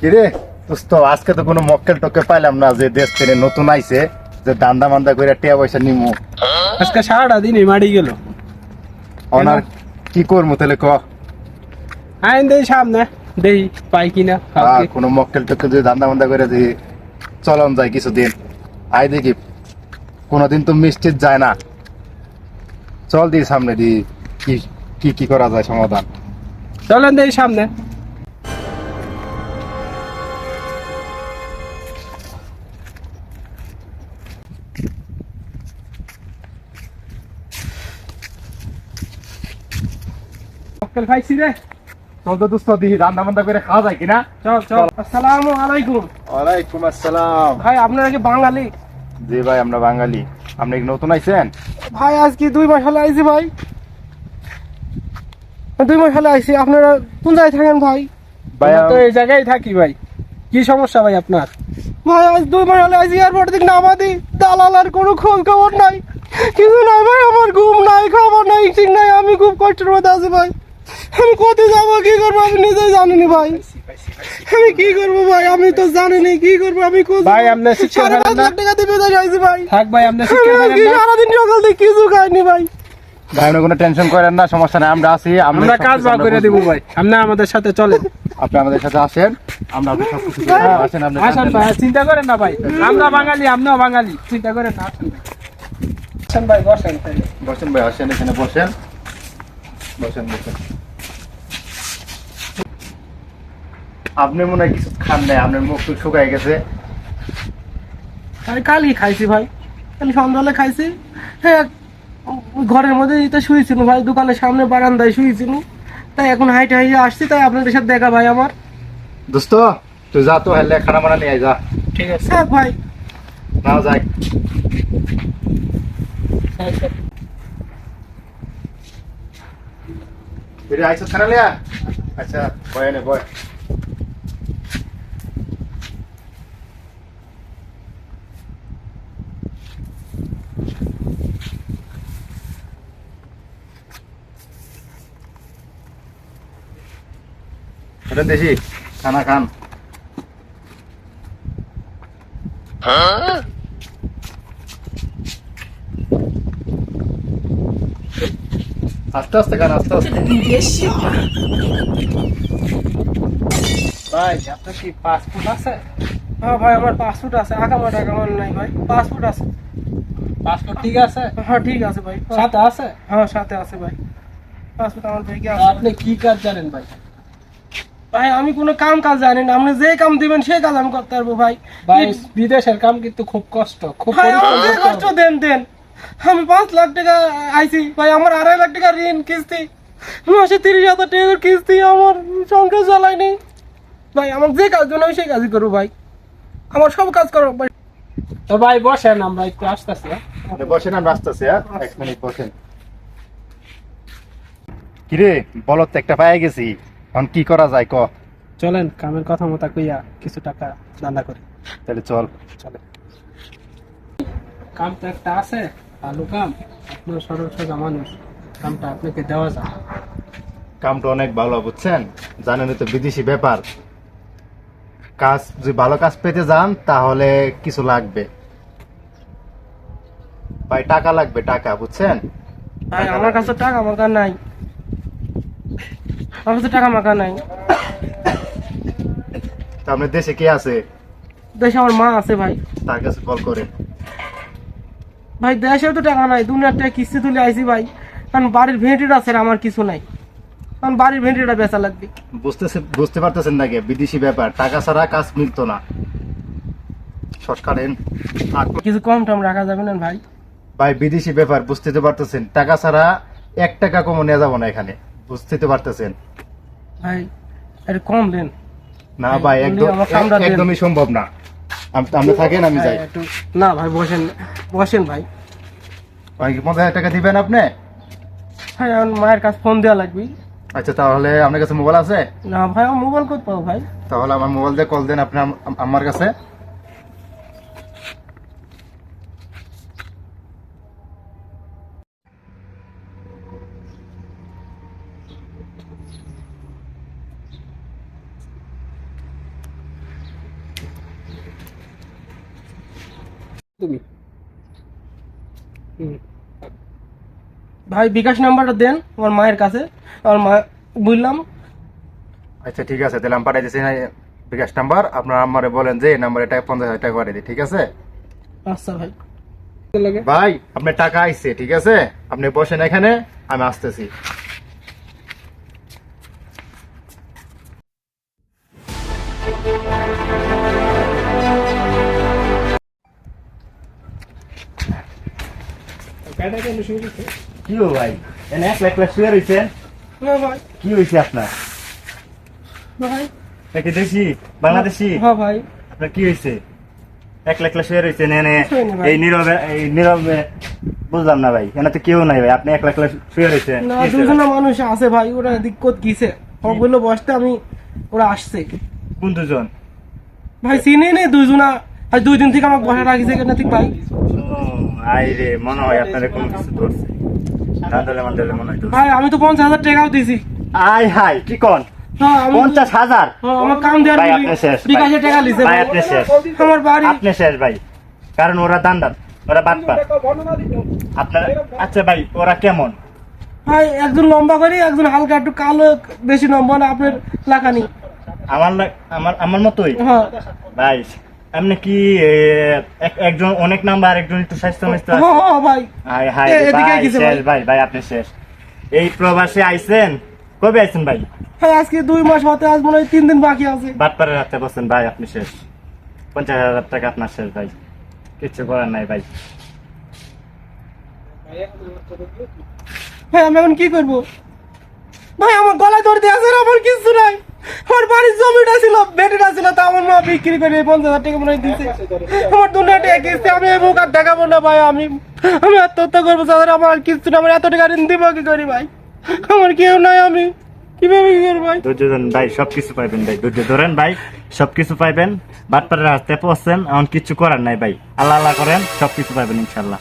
কিরে? দোস্ত আজকে তো কোনো মক্কেল টক্কেল পাইলাম না যে দেশ থেকে নতুন আইছে যে দান্দা মান্দা করে টিয়া পয়সা নিমু। আজকে সারাটা দিনই মারি গেল। ওনার কি করব তাহলে ক? আইন দেই সামনে দেই পাই কিনা কোনো মক্কেল টক্কেল যদি দান্দা মান্দা করে যে চলন যায় কিছুদিন আই দেখি কোনোদিন তো মিষ্টি যায় না। চল দি সামনে দি কি কি কি করা যায় সমাধান। চলেন দেই সামনে। মক্কেল রে। চল তো দোস্ত দি রান্না বান্না করে খাওয়া যায় কিনা। চল চল। আসসালামু আলাইকুম। ওয়ালাইকুম আসসালাম। ভাই আপনারা কি বাঙালি? জি ভাই আমরা বাঙালি। আপনি কি নতুন আইছেন? ভাই আজকে দুই মাস হলে আইছি ভাই। দুই মাস হলে আইছি। আপনারা কোন জায়গায় থাকেন ভাই? ভাই তো এই জায়গায় থাকি ভাই। কি সমস্যা ভাই আপনার? ভাই আজ দুই মাস হলে আইসি এয়ারপোর্ট থেকে নামাদি। দালাল আর কোনো খোঁজ খবর নাই। কিছু নাই ভাই আমার ঘুম নাই খবর নাই ঠিক নাই আমি খুব কষ্টের মধ্যে আছি ভাই। আমি কোথায় যাব? কি করব? আমি নিজেই জানিনি ভাই। আমি কি করব ভাই? আমি তো জানিনি। কি করব? আমি ভাই, আপনার শিক্ষা সাড়ে পাঁচ ফেলেন না? লাখ টাকা দিয়ে বিদেশ আইছি ভাই। থাক ভাই আপনার আমি শিক্ষা আজকে ফেলেন না। সারাদিন সকাল থেকে কিছু খাইনি ভাই। ভাই আপনি কোনো টেনশন করেন না সমস্যা নাই আমরা আছি আমরা কাজ করে দিব ভাই। আপনি আমাদের সাথে চলেন। আপনি আমাদের সাথে আসেন আমরা সব কিছু আসেন আপনি আসেন ভাই চিন্তা করেন না ভাই। আমরা বাঙালি আপনিও বাঙালি। চিন্তা করেন না আসেন ভাই। বসেন বসেন ভাই আসেন এখানে বসেন। বসেন বসেন। আপনি মনে হয় কিছু খান নাই আপনার মুখ টুক শুকাই গেছে। কালই খাইছি ভাই। কাল সন্ধ্যাবেলা খাইছি। হ্যাঁ ঘরের মধ্যে তো শুয়েছিল ভাই দোকানের সামনে বারান্দায় শুয়েছিল তাই এখন হাইটে হাইটে আসছি তাই আপনাদের সাথে দেখা ভাই আমার। দোস্ত তুই যা তো হেলে খানা বানা নিয়ে আয় যা। ঠিক আছে ভাই। নাও যাই। ফিরে আইসো খানা লিয়া আচ্ছা বয় নে বয় এটা দেশি খানা খান আস্তে আস্তে খান আস্তে আস্তে। ভাই আপনার কি পাসপোর্ট আছে? হ্যাঁ ভাই আমার পাসপোর্ট আছে। আকামা টাকা আমার নাই ভাই। পাসপোর্ট আছে। পাসপোর্ট ঠিক আছে? হ্যাঁ ঠিক আছে ভাই। সাথে আছে? হ্যাঁ সাথে আছে ভাই। পাসপোর্ট আমার ব্যাগে আছে। আপনি কি কাজ জানেন ভাই? ভাই আমি কোনো কাম কাজ জানি না। আপনি যে কাম দিবেন সেই কাজ আমি করতে পারব ভাই। বিদেশের কাম কিন্তু খুব কষ্ট খুব কষ্ট দেন দেন। আমি পাঁচ লাখ টাকা আইছি। ভাই আমার আড়াই লাখ টাকা ঋণ কিস্তি। মাসে তিরিশ হাজার টাকার কিস্তি আমার সংসার চালাইনি। ভাই আমার যে কাজ আমি সেই কাজই করব ভাই। আমার সব কাজ করো ভাই। তো ভাই বসেন আমরা একটু আসতেছি হ্যাঁ? বসেন আমরা আসতেছি হ্যাঁ? এক মিনিট বসেন। কিরে বলত একটা পাই গেছি। এখন কি করা যায় ক? চলেন কামের কথা মতো কইয়া কিছু টাকা দান্দা করি। তাহলে চল। চলে কাম তো একটা আছে। ভালো কাম আপনার সরল সোজা মানুষ কামটা আপনাকে দেওয়া যায় কামটা অনেক ভালো বুঝছেন? জানেন তো বিদেশি ব্যাপার। কাজ যদি ভালো কাজ পেতে যান তাহলে কিছু লাগবে। ভাই টাকা লাগবে টাকা বুঝছেন? ভাই আমার কাছে টাকা মাকা নাই। আমার কাছে টাকা মাকা নাই। তা আপনার দেশে কে আছে? দেশে আমার মা আছে ভাই। তার কাছে কল করে ভাই দেশেও তো টাকা নাই দুনিয়ার টাকা কিস্তি তুলে আইছি ভাই। কারণ বাড়ির ভেন্টিটা আছে আমার কিছু নাই। কারণ বাড়ির ভেন্টিটা বেচা লাগবে। বুঝতেছে বুঝতে পারতেছেন নাকি বিদেশি ব্যাপার। টাকা ছাড়া কাজ মিলতো না। কিছু কম টম রাখা যাবে না ভাই। ভাই বিদেশি ব্যাপার বুঝতে তো পারতেছেন। টাকা ছাড়া এক টাকা কমও নেওয়া যাব না এখানে। বুঝতে তো পারতেছেন। ভাই কম দেন। না ভাই, একদমই সম্ভব না। আপনি থাকেন আমি যাই। না ভাই বসেন। বসেন ভাই। ভাই কি পঞ্চাশ টাকা দিবেন আপনি? ভাই এখন মায়ের কাছে ফোন দেওয়া লাগবে। আচ্ছা তাহলে আপনার কাছে মোবাইল আছে? না ভাই মোবাইল কোথাও পাবো ভাই? তাহলে আমার মোবাইল দিয়ে কল দেন আপনি আম- আম- আমার কাছে। তুমি। ভাই বিকাশ নাম্বারটা দেন আমার মায়ের কাছে। আমার মা বুঝলাম। আচ্ছা ঠিক আছে তাহলে আমি পাঠাই দিচ্ছি বিকাশ নাম্বার। আপনার আমারে বলেন যে এই নাম্বারে টাকা পঞ্চাশ হাজার টাকা করে দিই ঠিক আছে? আচ্ছা ভাই। লাগে। ভাই আপনার টাকা আইছে ঠিক আছে? আপনি বসেন এখানে আমি আসতেছি। কি হো ভাই? এনে এক লাখ লাখ শুয়ে রয়েছেন কি হয়েছে আপনার? ভাই। নাকি দেশি? বাংলাদেশি? হ্যাঁ ভাই। আপনার কি হয়েছে এক লাখ লাখ শুয়ে রয়েছেন এনে কিছুই না ভাই। এই নীরবে এই নীরবে বুঝলাম না ভাই। এনে তো কেউ নাই ভাই আপনি এক লাখ লাখ শুয়ে রয়েছেন না কি হয়েছে দুজনা ভাই? মানুষ আছে ভাই ওরা দিক্কত কিসে ওগুলো বসতে আমি ওরা আসছে। কোন দুজন? ভাই চিনি নেই দুজনা আজ দুই দিন থেকে আমাকে বসে রাখিছে কেন ঠিক ভাই ও, আই রে মনে হয় কোনো কিছু ধরছে। মান্ডালে মনে হয় ভাই আমি তো পঞ্চাশ হাজার টাকাও দিছি। আই হাই কি কন? হ্যাঁ পঞ্চাশ হাজার? হ্যাঁ, আমার কাম দেওয়ার ভাই, আপনি শেষ, ভাই। বিকাশে টাকা লিছে ভাই, ভাই। আপনি শেষ। আমার বাড়ি আপনি শেষ ভাই। কারণ ওরা দান্দার ওরা বাটপার আপনার আচ্ছা ভাই ওরা কেমন? ভাই একজন লম্বা করে একজন হালকা একটু কালো বেশি লম্বা না আপনার লাগানি আমার আমার আমার মতোই? হ্যাঁ। ভাই এমনি কি এক- একজন অনেক নাম্বার একজন একটু স্বাস্থ্য? হ্যাঁ, হ্যাঁ, ভাই হাই হাই ভাই শেষ ভাই। ভাই আপনি শেষ। এই প্রবাসে আইছেন? কবে আইছেন ভাই? ভাই আজকে দুই মাস হতে আজ মনে হয় তিন দিন বাকি আছে। বাটপাড়ের হাতে বসছেন ভাই আপনি শেষ। পঞ্চাশ হাজার টাকা আপনার শেষ ভাই। কিচ্ছু করার নাই ভাই। ভাই আমি এখন কি করব? ভাই, আমার গলায় ধরতে আছে, আর আমার কিছু নাই। আমার বাড়ির জমিটা ছিল, বেটিটা ছিল, তা আমার মা বিক্রি করে পঞ্চাশ হাজার টাকা মনে দিছে আমার দুনিয়া টাকা কিস্তি, আমি এই মুখ আর দেখাবো না ভাই, আমি আমি আত্মহত্যা করব তাদের আমার আর কিছু না আমার এত টাকা ঋণ দিব কি করি ভাই? আমার কেউ নাই, আমি ভাই? সবকিছু পাইবেন ভাই, ধৈর্য ধরেন ভাই পাইবেন পড়ছেন এমন কিচ্ছু করার নাই ভাই। আল্লাহ আল্লাহ করেন, সবকিছু পাইবেন ইনশাল্লাহ